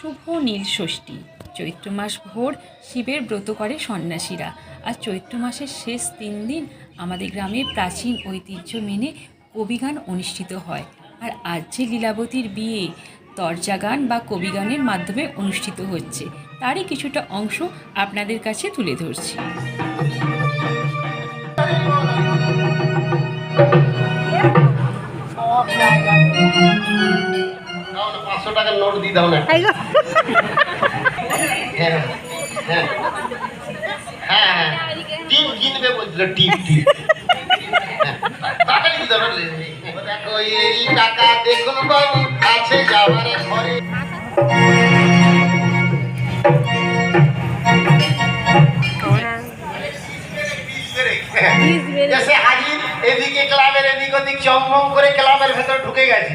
শুভ নীল ষষ্ঠী চৈত্র মাস ভোর শিবের ব্রত করে সন্ন্যাসীরা। আর চৈত্র মাসের শেষ তিন দিন আমাদের গ্রামে প্রাচীন ঐতিহ্য মেনে কবিগান অনুষ্ঠিত হয়। আর আজ যে লীলাবতীর বিয়ে তরজা গান বা কবিগানের মাধ্যমে অনুষ্ঠিত হচ্ছে তারই কিছুটা অংশ আপনাদের কাছে তুলে ধরছি। দাও না, পাঁচশো টাকার নোট দিয়ে দাও না হ্যাঁ হ্যাঁ। হ্যাঁ হ্যাঁ। টিপ কিনবে বলছিল টিপ টিপ হ্যাঁ, তাড়াতাড়ি দাও দেখো এই টাকা দেখুন বাবু আছে ঘরে হাজির এদিকে ক্লাবের এদিক ওদিক চমম করে ক্লাবের ভেতর ঢুকে গেছে।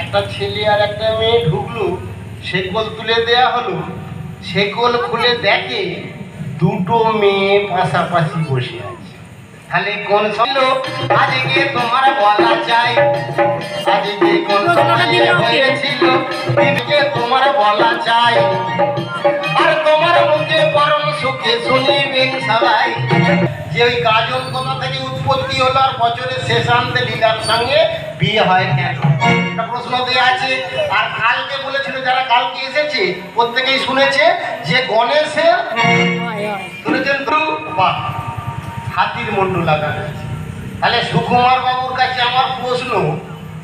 একটা ছেলে আর একটা মেয়ে ঢুকলো শেকল তুলে দেয়া হলো। শেকল খুলে দেখে দুটো মেয়ে পাশাপাশি বসে আছে। তাহলে কোন ছিল? আজকে তোমার তোমার বলা আর তোমার মুখে পরম সুখে সবাই যে ওই কোথা থেকে উৎপত্তি হলো আর বছরের শেষান্তে লীলার সঙ্গে বিয়ে হয় কেন? প্রশ্ন দেওয়া আছে, আর কালকে বলেছিল, যারা কালকে এসেছে, প্রত্যেকেই শুনেছে যে গণেশের শুনেছেন তো? বাহ, হাতির মন্ডু লাগানো তাহলে সুকুমার বাবুর কাছে আমার প্রশ্ন,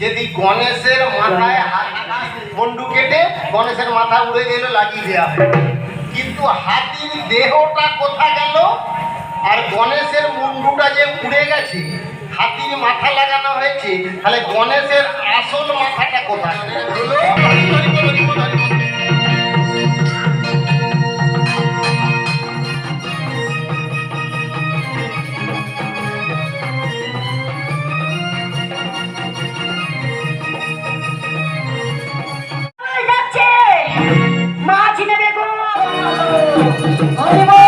যদি গণেশের মাথায় হাতি- গণেশের মাথা উড়ে গেলে লাগিয়ে দেওয়া কিন্তু হাতির দেহটা কোথা গেল? আর গণেশের মুন্ডুটা যে উড়ে গেছে, হাতির মাথা লাগানো হয়েছে, তাহলে গণেশের আসল মাথাটা কোথায়? 어리버